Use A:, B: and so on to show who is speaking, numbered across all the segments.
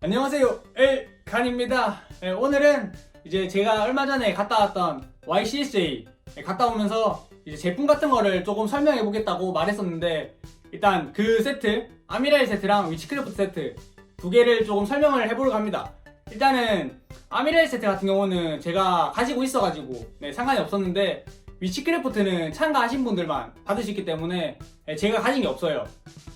A: 안녕하세요. 엘간입니다. 네, 오늘은 이제 제가 얼마 전에 갔다 왔던 YCSJ 갔다 오면서 이제 제품 같은 거를 조금 설명해 보겠다고 말했었는데 일단 그 세트 아미라일 세트랑 위치크래프트 세트 두 개를 조금 설명을 해보려고 합니다. 일단은 아미라일 세트 같은 경우는 제가 가지고 있어가지고 네, 상관이 없었는데 위치크래프트는 참가하신 분들만 있기 때문에 네, 제가 가진 게 없어요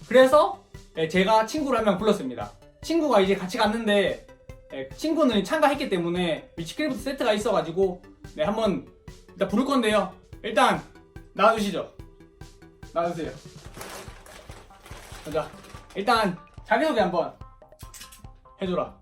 A: 그래서 네, 제가 친구를 한 명 불렀습니다 친구가 이제 같이 갔는데 예, 친구는 참가했기 때문에 위치크래프트 세트가 있어가지고 네 한번 일단 부를 건데요. 일단 나와주시죠. 나와주세요. 자 일단 자기소개 한번 해줘라.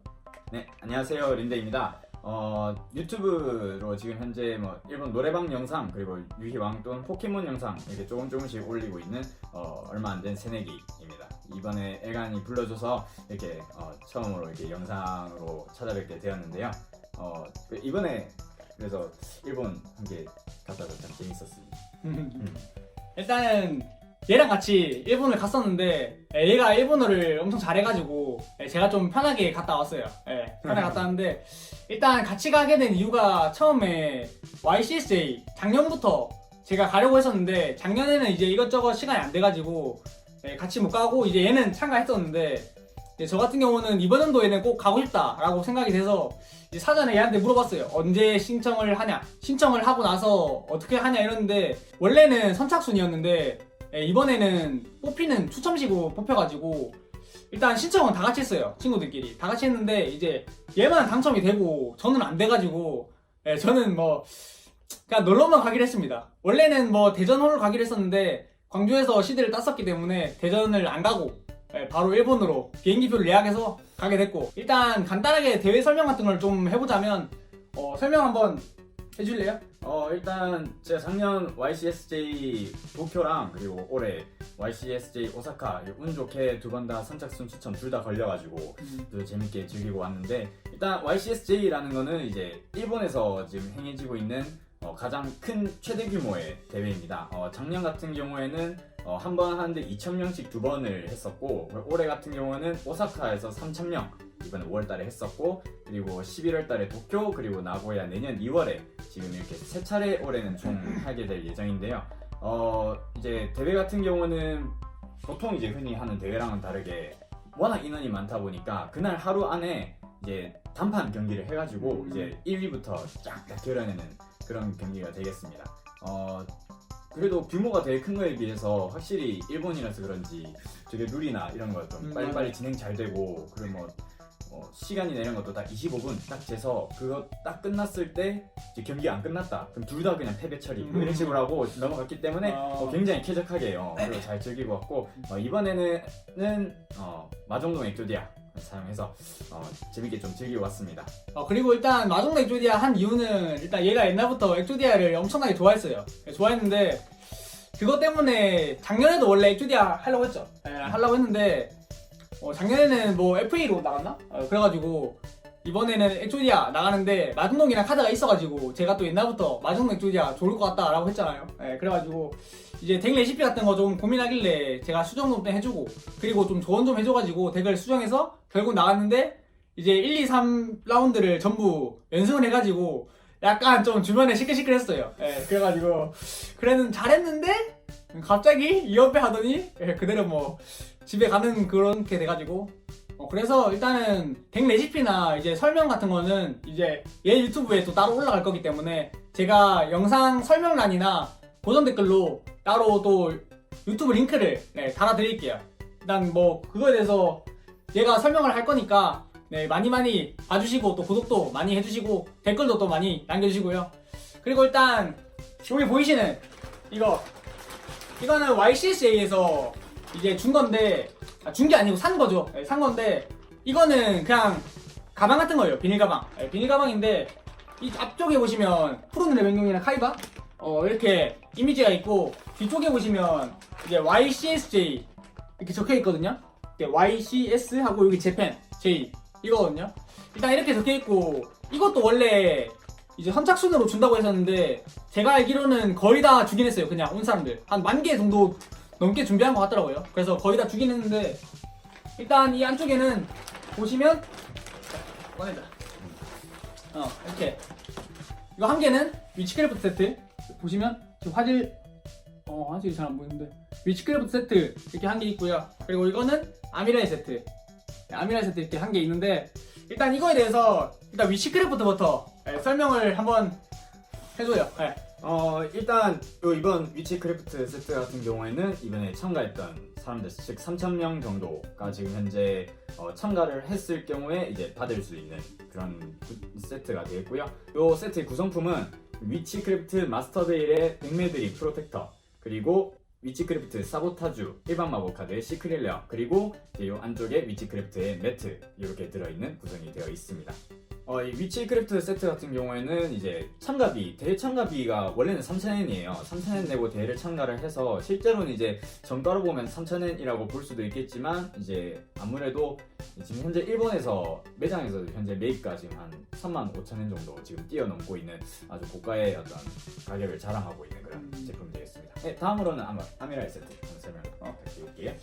B: 네, 안녕하세요. 린데입니다. 어, 유튜브로 지금 현재 뭐 일본 노래방 영상 그리고 유희왕 또는 포켓몬 영상 이렇게 조금 조금씩 올리고 있는 어, 얼마 안 된 새내기입니다. 이번에 애간이 불러줘서 이렇게 어, 처음으로 이렇게 영상으로 찾아뵙게 되었는데요. 어, 그 이번에 그래서 일본 함께 갔다 와서 참 재밌었습니다. 음.
A: 일단은 얘랑 같이 일본을 갔었는데 예, 얘가 일본어를 엄청 잘해가지고 예, 제가 좀 편하게 갔다 왔어요. 예, 편하게 갔다 왔는데 일단 같이 가게 된 이유가 처음에 YCSJ 작년부터 제가 가려고 했었는데 작년에는 이제 이것저것 시간이 안 돼가지고 예, 같이 못 가고 이제 얘는 참가했었는데 저 같은 경우는 이번 연도에는 꼭 가고 싶다라고 생각이 돼서 이제 사전에 얘한테 물어봤어요. 언제 신청을 하냐? 신청을 하고 나서 어떻게 하냐 이러는데 원래는 선착순이었는데 예, 이번에는 뽑히는 추첨식으로 뽑혀가지고 일단 신청은 다 같이 했어요. 친구들끼리 다 같이 했는데 이제 얘만 당첨이 되고 저는 안 돼가지고 예, 저는 뭐 그냥 놀러만 가기로 했습니다. 원래는 뭐 대전홀 가기로 했었는데 광주에서 시드를 땄었기 때문에 대전을 안 가고 예, 바로 일본으로 비행기표를 예약해서 가게 됐고 일단 간단하게 대회 설명 같은 걸 좀 해보자면 어, 설명 한번 해줄래요?
B: 어 일단 제가 작년 YCSJ 도쿄랑 그리고 올해 YCSJ 오사카 운 좋게 두 번 다 선착순 추첨 둘 다 걸려가지고 또 재밌게 즐기고 왔는데 일단 YCSJ라는 거는 이제 일본에서 지금 행해지고 있는 어, 가장 큰 최대 규모의 대회입니다. 어, 작년 같은 경우에는 한 번 하는데 2,000명씩 두 번을 했었고 올해 같은 경우는 오사카에서 3,000명 이번에 5월달에 했었고 그리고 11월달에 도쿄 그리고 나고야 내년 2월에 지금 이렇게 세 차례 올해는 총 하게 될 예정인데요. 어 이제 대회 같은 경우는 보통 이제 흔히 하는 대회랑은 다르게 워낙 인원이 많다 보니까 그날 하루 안에 이제 단판 경기를 해가지고
A: 음.
B: 이제 1위부터 쫙쫙 겨뤄내는 그런 경기가 되겠습니다. 어 그래도 규모가 되게 큰 거에 비해서 확실히 일본이라서 그런지 되게 룰이나 이런 거 좀
A: 음,
B: 빨리빨리. 진행 잘 되고 그리고 뭐 어, 시간이나 이런 것도 딱 25분 딱 재서 그거 딱 끝났을 때 이제 경기가 안 끝났다 그럼 둘 다 그냥 패배 처리 뭐 이런 식으로 하고 넘어갔기 때문에
A: 아.
B: 어, 굉장히 쾌적하게 어, 그리고 잘 즐기고 왔고 어, 이번에는 어, 마정동 엑조디아 사용해서 어, 재밌게 좀 즐기고 왔습니다
A: 어, 그리고 일단 마종로 엑조디아 한 이유는 일단 얘가 옛날부터 엑조디아를 엄청나게 좋아했어요. 예, 좋아했는데 그것 때문에 작년에도 원래 엑조디아 하려고 했죠. 예, 하려고 했는데 어, 작년에는 뭐 FA로 나갔나? 어, 그래가지고 이번에는 엑조디아 나가는데 마중동이랑 카드가 있어가지고 제가 또 옛날부터 마중동 엑조디아 좋을 것 같다라고 했잖아요. 예, 그래가지고 이제 덱 레시피 같은 거 좀 고민하길래 제가 수정 좀 해주고 그리고 좀 조언 좀 해줘가지고 덱을 수정해서 결국 나갔는데 이제 1, 2, 3 라운드를 전부 연승을 해가지고 약간 좀 주변에 시끌시끌했어요. 예, 그래가지고 그래는 잘했는데 갑자기 2연패 하더니 예, 그대로 뭐 집에 가는 그런 게 돼가지고 어, 그래서 일단은 덱 레시피나 이제 설명 같은 거는 이제 얘 유튜브에 또 따로 올라갈 거기 때문에 제가 영상 설명란이나 고정 댓글로 따로 또 유튜브 링크를 네, 달아드릴게요. 일단 뭐 그거에 대해서 얘가 설명을 할 거니까 네, 많이 많이 봐주시고 또 구독도 많이 해주시고 댓글도 또 많이 남겨주시고요. 그리고 일단 여기 보이시는 이거 이거는 YCSA에서 이제 준 건데 준게 아니고 산 거죠. 네, 산 건데 이거는 그냥 가방 같은 거예요. 비닐 가방. 네, 비닐 가방인데 이 앞쪽에 보시면 푸른 레뱅동이나 카이바 어, 이렇게 이미지가 있고 뒤쪽에 보시면 이제 YCSJ 이렇게 적혀 있거든요. YCS 하고 여기 재팬 J 이거거든요. 일단 이렇게 적혀 있고 이것도 원래 이제 선착순으로 준다고 했었는데 제가 알기로는 거의 다 주긴 했어요. 그냥 온 사람들 한 만 개 정도 넘게 준비한 것 같더라고요. 그래서 거의 다 주긴 했는데 일단 이 안쪽에는 보시면 꺼내자. 어 이렇게 이거 한 개는 위치크래프트 세트 보시면 지금 화질 어 화질이 잘 안 보이는데 위치크래프트 세트 이렇게 한 개 있고요. 그리고 이거는 아미라이 세트 네, 아미라이 세트 이렇게 한 개 있는데 일단 이거에 대해서 일단 위치크래프트부터 네, 설명을 한번 해줘요. 네.
B: 어 일단 요 이번 위치 크래프트 세트 같은 경우에는 이번에 참가했던 사람들 즉 3,000명 정도가 지금 현재 어, 참가를 했을 경우에 이제 받을 수 있는 그런 구- 세트가 되겠고요. 요 세트의 구성품은 위치 크래프트 마스터 베일의 백메드리 프로텍터 그리고 위치 크래프트 사보타주 일반 마법 카드 시크릴레어 그리고 요 안쪽에 위치 크래프트의 매트 이렇게 들어있는 구성이 되어 있습니다. 어, 이 위치 크래프트 세트 같은 경우에는 이제 참가비, 대회 참가비가 원래는 3,000엔이에요. 3,000엔 내고 대회를 참가를 해서 실제로는 이제 정가로 보면 3,000엔이라고 볼 수도 있겠지만 이제 아무래도 지금 현재 일본에서 매장에서 현재 매입가 지금 한 35,000엔 정도 지금 뛰어넘고 있는 아주 고가의 어떤 가격을 자랑하고 있는 그런
A: 음.
B: 제품이 되겠습니다. 네, 다음으로는 아마 아미라이 세트 한번 설명 부탁드릴게요.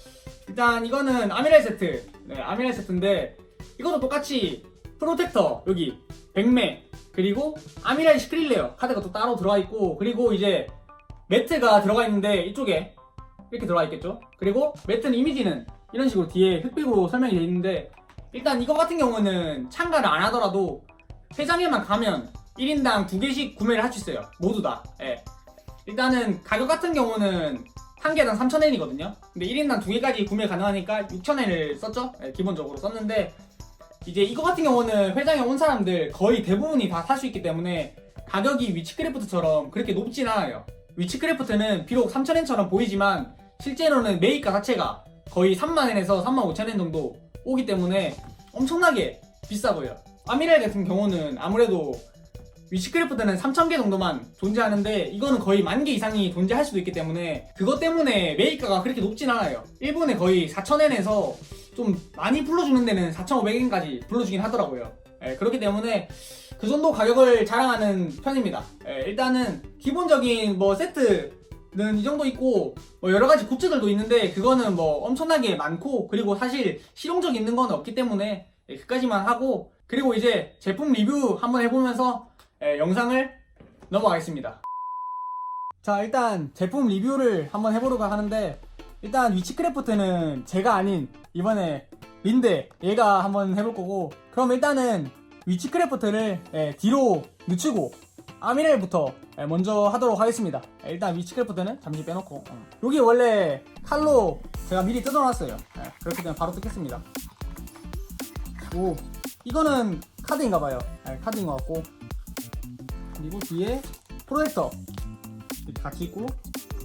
A: 일단 이거는 아미라이 세트. 네, 아미라이 세트인데 이것도 똑같이 프로텍터 여기 백매 그리고 아미라이 시크릴레어 카드가 또 따로 들어가 있고 그리고 이제 매트가 들어가 있는데 이쪽에 이렇게 들어가 있겠죠. 그리고 매트는 이미지는 이런 식으로 뒤에 흑백으로 설명이 되어 있는데 일단 이거 같은 경우는 참가를 안 하더라도 회장에만 가면 1인당 두 개씩 구매를 할 수 있어요. 모두 다. 예. 일단은 가격 같은 경우는 한 개당 3,000엔이거든요. 근데 1인당 두 개까지 구매 가능하니까 6,000엔을 썼죠? 예, 기본적으로 썼는데 이제 이거 같은 경우는 회장에 온 사람들 거의 대부분이 다 살 수 있기 때문에 가격이 위치크래프트처럼 그렇게 높진 않아요. 위치크래프트는 비록 3,000엔처럼 보이지만 실제로는 매입가 자체가 거의 3만엔에서 3만 5천엔 정도 오기 때문에 엄청나게 비싸 보여요. 아미랄 같은 경우는 아무래도 위치크래프트는 3,000개 정도만 존재하는데 이거는 거의 만 개 이상이 존재할 수도 있기 때문에 그것 때문에 매입가가 그렇게 높진 않아요. 일본에 거의 4,000엔에서 좀 많이 불러주는 데는 4,500엔까지 불러주긴 하더라고요. 예, 그렇기 때문에 그 정도 가격을 자랑하는 편입니다. 예, 일단은 기본적인 뭐 세트는 이 정도 있고 뭐 여러 가지 굿즈들도 있는데 그거는 뭐 엄청나게 많고 그리고 사실 실용적 있는 건 없기 때문에 예, 그까지만 하고 그리고 이제 제품 리뷰 한번 해보면서 예, 영상을 넘어가겠습니다. 자 일단 제품 리뷰를 한번 해보려고 하는데 일단 위치크래프트는 제가 아닌 이번에 린데 얘가 한번 해볼 거고 그럼 일단은 위치크래프트를 예, 뒤로 늦추고 아미렐부터 예, 먼저 하도록 하겠습니다. 예, 일단 위치크래프트는 잠시 빼놓고 어. 여기 원래 칼로 제가 미리 뜯어놨어요. 예, 그렇기 때문에 바로 뜯겠습니다. 오 이거는 카드인가봐요. 예, 카드인 것 같고. 그리고 뒤에 프로젝터. 이렇게 같이 있고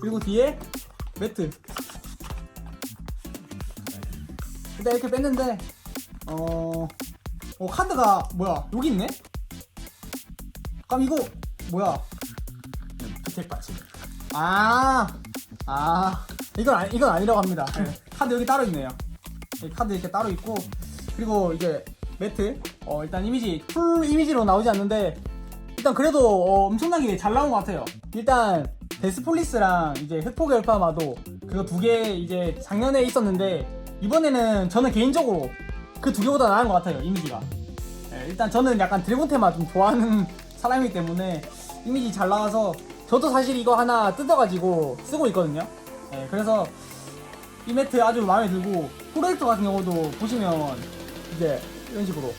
A: 그리고 뒤에 매트 일단 이렇게 뺐는데 어, 어 카드가 뭐야 여기 있네? 그럼 이거 뭐야? 주택 받치 아, 아 이건 아니, 이건 아니라고 합니다. 네, 카드 여기 따로 있네요. 이 카드 이렇게 따로 있고 그리고 이게 매트. 어 일단 이미지 풀 이미지로 나오지 않는데 일단 그래도 어, 엄청나게 잘 나온 것 같아요. 일단 데스폴리스랑 이제 흑폭의 얼파마도 그거 두 개 이제 작년에 있었는데 이번에는 저는 개인적으로 그 두 개보다 나은 것 같아요 이미지가. 예, 일단 저는 약간 드래곤 테마 좀 좋아하는 사람이기 때문에 이미지 잘 나와서 저도 사실 이거 하나 뜯어가지고 쓰고 있거든요. 예, 그래서 이 매트 아주 마음에 들고 프로젝터 같은 경우도 보시면 이제 이런 식으로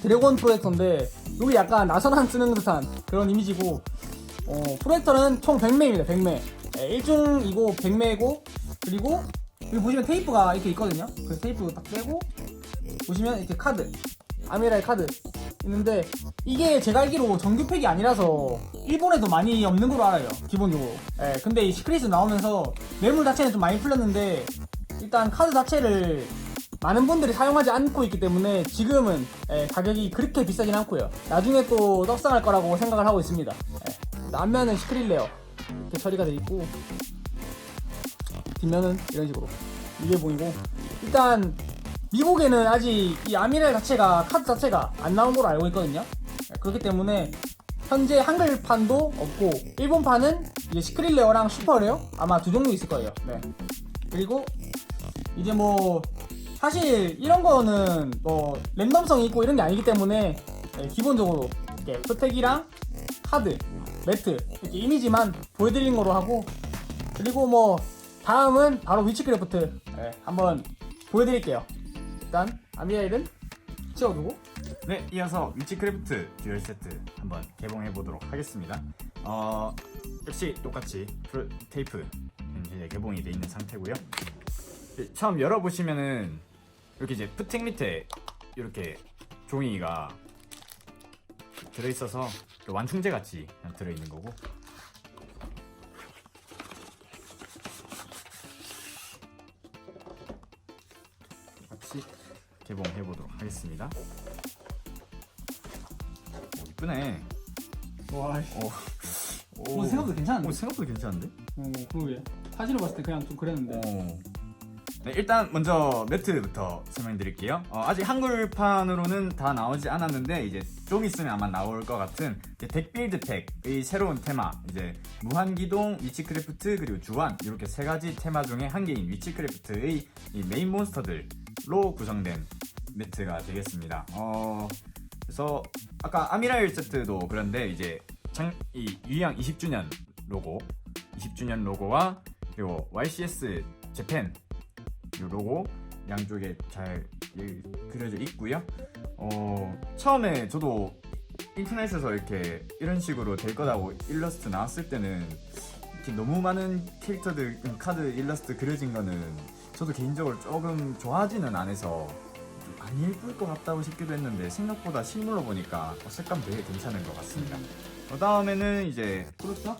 A: 드래곤 프로젝터인데 여기 약간 나선한 쓰는 듯한 그런 이미지고 어, 프로젝터는 총 100매입니다 100매 예, 1중이고 100매고 그리고 여기 보시면 테이프가 이렇게 있거든요 그래서 테이프 딱 빼고 보시면 이렇게 카드 아미라의 카드 있는데 이게 제가 알기로 정규팩이 아니라서 일본에도 많이 없는 걸로 알아요 기본적으로 예, 근데 이 시크릿이 나오면서 매물 자체는 좀 많이 풀렸는데 일단 카드 자체를 많은 분들이 사용하지 않고 있기 때문에 지금은 예, 가격이 그렇게 비싸진 않고요. 나중에 또 떡상할 거라고 생각을 하고 있습니다. 예, 앞면은 시크릴레어 이렇게 처리가 돼 있고 뒷면은 이런 식으로 이게 보이고 일단 미국에는 아직 이 아미랄 자체가 카드 자체가 안 나온 걸로 알고 있거든요. 예, 그렇기 때문에 현재 한글판도 없고 일본판은 이제 시크릴레어랑 슈퍼레어 아마 두 종류 있을 거예요. 네. 그리고 이제 뭐 사실 이런 거는 뭐 랜덤성이 있고 이런 게 아니기 때문에 네, 기본적으로 이렇게 프텍이랑 카드, 매트 이렇게 이미지만 보여드리는 거로 하고 그리고 뭐 다음은 바로 위치크래프트 네, 한번 보여드릴게요. 일단 아미아일은 치워두고
B: 네, 이어서 위치크래프트 듀얼 세트 한번 개봉해 보도록 하겠습니다. 어, 역시 똑같이 프로, 테이프 현재 개봉이 돼 있는 상태고요. 네, 처음 열어 보시면은 이렇게 이제 푸팅 밑에 이렇게 종이가 들어 있어서 완충제 같이 들어 있는 거고. 개봉해 보도록 하겠습니다. 오, 이쁘네.
A: 와
B: 오,
A: 오, 생각보다 괜찮은데?
B: 오, 생각보다 괜찮은데?
A: 오 그러게 사진을 봤을 때 그냥 좀 그랬는데
B: 오. 네, 일단 먼저 매트부터 설명드릴게요. 어, 아직 한글판으로는 다 나오지 않았는데 이제 좀 있으면 아마 나올 것 같은 이제 덱빌드 팩의 새로운 테마 이제 무한기동 위치크래프트 그리고 주환 이렇게 세 가지 테마 중에 한 개인 위치크래프트의 이 메인 몬스터들 로 구성된 매트가 되겠습니다. 어, 그래서 아까 아미라일 세트도 그런데 이제 장, 이 유양 20주년 로고 20주년 로고와 그리고 YCS 재팬 이 로고 양쪽에 잘 이- 그려져 있고요. 어, 처음에 저도 인터넷에서 이렇게 이런 식으로 될 거라고 일러스트 나왔을 때는 이렇게 너무 많은 캐릭터들 음, 카드 일러스트 그려진 거는 저도 개인적으로 조금 좋아하지는 않아서 좀안 예쁠 것 같다고 싶기도 했는데 생각보다 실물로 보니까 어, 색감 되게 괜찮은 것 같습니다. 그 다음에는 이제
A: 그렇죠?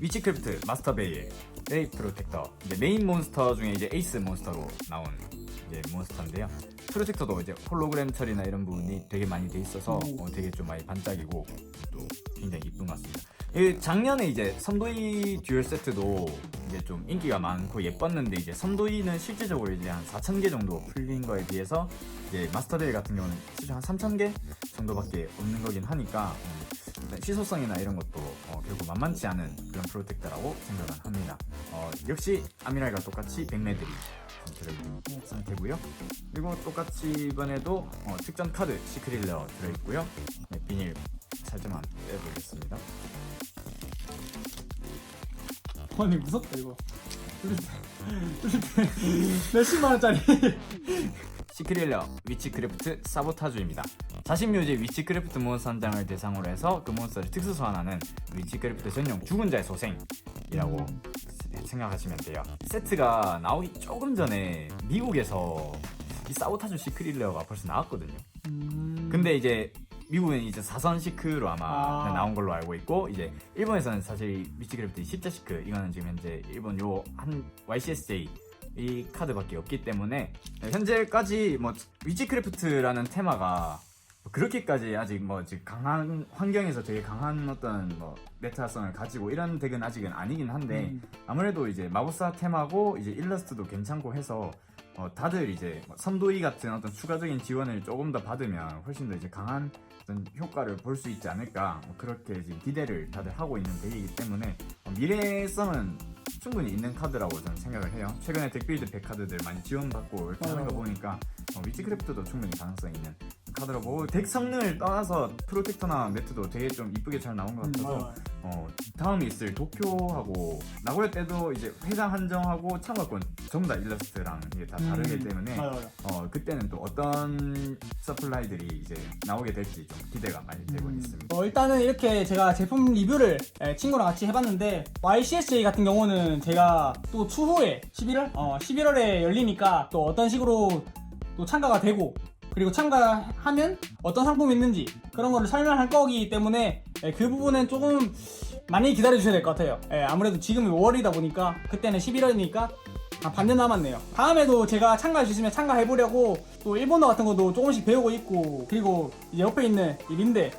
B: 위치크래프트 마스터베이의 레이 프로텍터 이제 메인 몬스터 중에 이제 에이스 몬스터로 나온 이제 몬스터인데요. 프로텍터도 이제 홀로그램 처리나 이런 부분이 되게 많이 돼 있어서
A: 오.
B: 어, 되게 좀 많이 반짝이고 또 굉장히 이쁜 것 같습니다. 이 작년에 이제 선도이 듀얼 세트도 이제 좀 인기가 많고 예뻤는데 이제 선도이는 실제적으로 이제 한 4,000개 정도 풀린 거에 비해서 이제 마스터데이 같은 경우는 실제 한 3,000개 정도밖에 없는 거긴 하니까 음, 일단 시소성이나 이런 것도 어, 결국 만만치 않은 그런 프로텍터라고 생각을 합니다. 어, 역시 아미랄과 똑같이 백매들이 들어있는 상태고요. 그리고 똑같이 이번에도 어, 특전 카드 시크릴러 들어있고요. 네, 비닐 살짝만 빼보겠습니다.
A: 아니 무섭다 이거 몇십만 원짜리
B: 시크릴러 위치크래프트 사보타주입니다. 자신 묘지 위치크래프트 몬스터 한 장을 대상으로 해서 그 몬스터를 특수 소환하는 위치크래프트 전용 죽은 자의 소생이라고
A: 음.
B: 생각하시면 돼요. 세트가 나오기 조금 전에 미국에서 이 사보타주 시크릴러가 벌써 나왔거든요.
A: 음...
B: 근데 이제 미국은 이제 사선 시크로 아마
A: 아.
B: 나온 걸로 알고 있고 이제 일본에서는 사실 위치크래프트 십자 시크 이거는 지금 현재 일본 요 한 YCSJ 이 카드밖에 없기 때문에 현재까지 뭐 위치크래프트라는 테마가 뭐 그렇게까지 아직 뭐 강한 환경에서 되게 강한 어떤 뭐 메타성을 가지고 이런 덱은 아직은 아니긴 한데
A: 음.
B: 아무래도 이제 마법사 테마고 이제 일러스트도 괜찮고 해서 어, 다들 이제 뭐 선도이 같은 어떤 추가적인 지원을 조금 더 받으면 훨씬 더 이제 강한 어떤 효과를 볼 수 있지 않을까. 뭐 그렇게 지금 기대를 다들 하고 있는 덱이기 때문에 어, 미래성은 충분히 있는 카드라고 저는 생각을 해요. 최근에 덱빌드 백 카드들 많이 지원받고 이렇게 하는 거
A: 어.
B: 보니까 어, 위치크래프트도 충분히 가능성 있는 카드라고 보고 덱 성능을 떠나서 프로텍터나 매트도 되게 좀 이쁘게 잘 나온 것
A: 음,
B: 같아서. 어, 다음에 있을 도쿄하고 나고야 때도 이제 회장 한정하고 참가권 전부 다 일러스트랑 이게 다 다르기
A: 음,
B: 때문에
A: 맞아, 맞아.
B: 어, 그때는 또 어떤 서플라이들이 이제 나오게 될지 좀 기대가 많이 되고
A: 음.
B: 있습니다.
A: 어, 일단은 이렇게 제가 제품 리뷰를 예, 친구랑 같이 해봤는데 YCSJ 같은 경우는 제가 또 추후에 11월? 어, 11월에 열리니까 또 어떤 식으로 또 참가가 되고 그리고 참가하면 어떤 상품이 있는지 그런 거를 설명할 거기 때문에 예, 그 부분은 조금 많이 기다려 주셔야 될 것 같아요. 예, 아무래도 지금이 5월이다 보니까 그때는 11월이니까 아, 반년 남았네요. 다음에도 제가 참가할 수 있으면 참가해 보려고 또 일본어 같은 것도 조금씩 배우고 있고 그리고 이제 옆에 있는 이 린데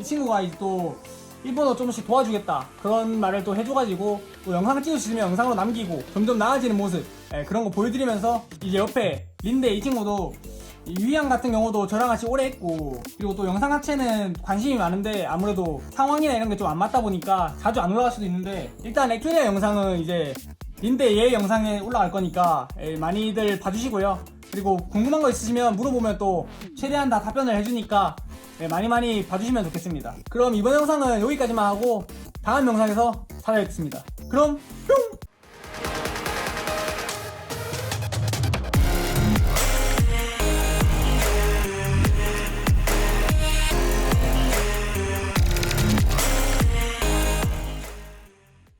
A: 이 친구가 이제 또 일본어 조금씩 도와주겠다. 그런 말을 또 해줘가지고 또수 있으면 영상으로 남기고 점점 나아지는 모습. 예, 그런 거 보여드리면서 이제 옆에 린데 이 친구도 유희양 같은 경우도 저랑 같이 오래 했고 그리고 또 영상 자체는 관심이 많은데 아무래도 상황이나 이런 게 좀 안 맞다 보니까 자주 안 올라갈 수도 있는데 일단 액조디아 영상은 이제 린데 얘 영상에 올라갈 거니까 예, 많이들 봐주시고요. 그리고 궁금한 거 있으시면 물어보면 또 최대한 다 답변을 해주니까 예, 많이 많이 봐주시면 좋겠습니다 그럼 이번 영상은 여기까지만 하고 다음 영상에서 찾아뵙겠습니다 그럼 뿅!